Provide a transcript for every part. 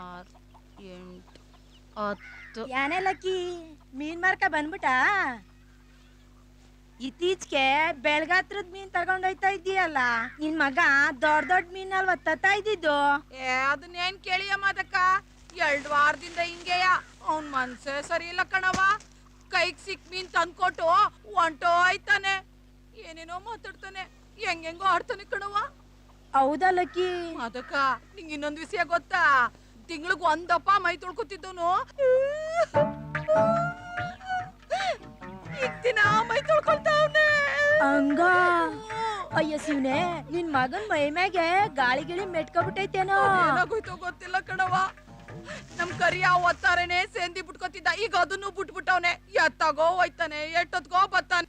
R ಎಂಟು. ಹತ್ತು ಯಾನೇ lucky ಮೀನ್ mark ಬಂದ್ಬಿಟ? ಇತ್ತೀಚೆಗೆ ಬೆಳಗಾತ್ರದ ಮೀನ್ ತಗೊಂಡೋಯ್ತಾ ಇದೀಯಲ್ಲ ನಿನ್ ಮಗ ದೊಡ್ಡ ದೊಡ್ಡ ಮೀನ್ ಅಲ್ವಾ ತತ್ತಾ ಇದ್ದಿದ್ದು? ಏ ಅದನ್ನೇನ್ ಕೇಳಿಯ ಮಾದಕ್ಕ ಎರಡ್ ವಾರದಿಂದ ಹಿಂಗೆಯ? ಅವ್ನ್ ಮನ್ಸೇ ಸರಿ ಇಲ್ಲ ಕಣವ ಕೈಗ್ ಸಿಕ್ ಮೀನ್ ತಂದ್ಕೊಟ್ಟು ಹೊಂಟೋಯ್ತಾನೆ ಏನೇನೋ ಮಾತಾಡ್ತಾನೆ. ಹೆಂಗೆಂಗೋ ಆಡ್ತಾನೆ ಕಣವ ಹೌದಾ ಲಕ್ಕಿ? ಅದಕ್ಕ ನಿಂಗೆ ಇನ್ನೊಂದು ವಿಷಯ ಗೊತ್ತಾ? ತಿಂಗ್ಳಿಗ್ ಒಂದಪ್ಪ ಮೈ ತೊಳ್ಕೊತಿದ್ದವನು ಈಗ ದಿನ ಮೈ ತೊಳ್ಕೊಳ್ತಾವನೆ ಹಂಗ ಅಯ್ಯ ಸೀನೆ ನಿನ್ ಮಗನ್ ಮೈ ಮ್ಯಾಗೆ ಗಾಳಿ ಗಿಳಿ ಮೆಟ್ಕೊಬಿಟ್ಟೈತೇನೋ ಏನಾಗೋಯ್ತೋ ಗೊತ್ತಿಲ್ಲ ಕಣವ ನಮ್ ಕರಿಯ ಒತ್ತಾರೇನೆ ಸೇಂದಿ ಬಿಟ್ಕೋತಿದ್ದ ಈಗ ಅದನ್ನು ಬಿಟ್ಬಿಟ್ಟವ್ನೆ ಎತ್ತಾಗೋ ಹೋಯ್ತಾನೆ ಎಟ್ಟೊತ್ಗೋ ಬತ್ತಾನೆ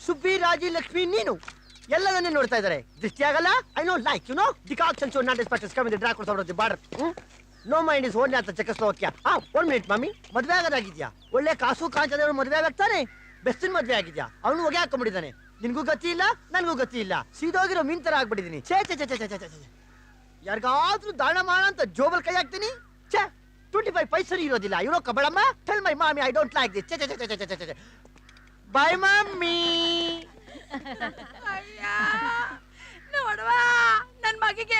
ಸುಬ್ಬಿ ರಾಜಿ ಲಕ್ಷ್ಮಿ ನೀನು ಎಲ್ಲದನ್ನೇ ನೋಡ್ತಾ ಇದಾರೆ ದೃಷ್ಟಿ ಆಗಲ್ಲ I know like you know decoction show not aspects come the drake the border no mind is only ಅಂತ ಚೆಕಸ್ಲೋವಾಕ್ಯ ಹಾ ಒನ್ ಮಿನಿಟ್ ಮಮ್ಮಿ ಮದುವೆ ಆಗೋದಾಗಿದ್ಯಾ ಒಳ್ಳೆ ಕಾಸು ಕಾಂಚದವರು ಮದುವೆ ಆಗ್ತಾನೆ ಬೆಸ್ಟಿನ ಮದುವೆ ಆಗಿದ್ಯಾ ಅವನು ಹೊಗೆ ಹಾಕೊಂಡ್ಬಿಟ್ಟಿದ್ದಾನೆ ನಿನಗೂ ಗತಿ ಇಲ್ಲ ನನಗೂ ಗತಿ ಇಲ್ಲ ಸೀದೋಗಿರೋ ಮೀನ್ ತರ ಚೇ ಛೇ ಛೇ ಛೇ ಛೇ ಛೇ ಛೇ ಯಾರಿಗಾದ್ರೂ ದಾಣ ಮಾಡ ಅಂತ ಜೋಬಲ್ ಕೈ ಹಾಕ್ತೀನಿ ಛೇ ಟ್ವೆಂಟಿ ಫೈವ್ ಪೈಸರಿ ಇರೋದಿಲ್ಲ ಇರೋ ಕಬಳಮ್ಮ tell my mummy I don't like this ಛೇ ಛೇ ಛೇ ಛೇ ಛೇ ಛೇ ಛೇ ಬಾಯ್ ಮಮ್ಮಿ ನೋಡುವ ನನ್ ಮಗಿಗೆ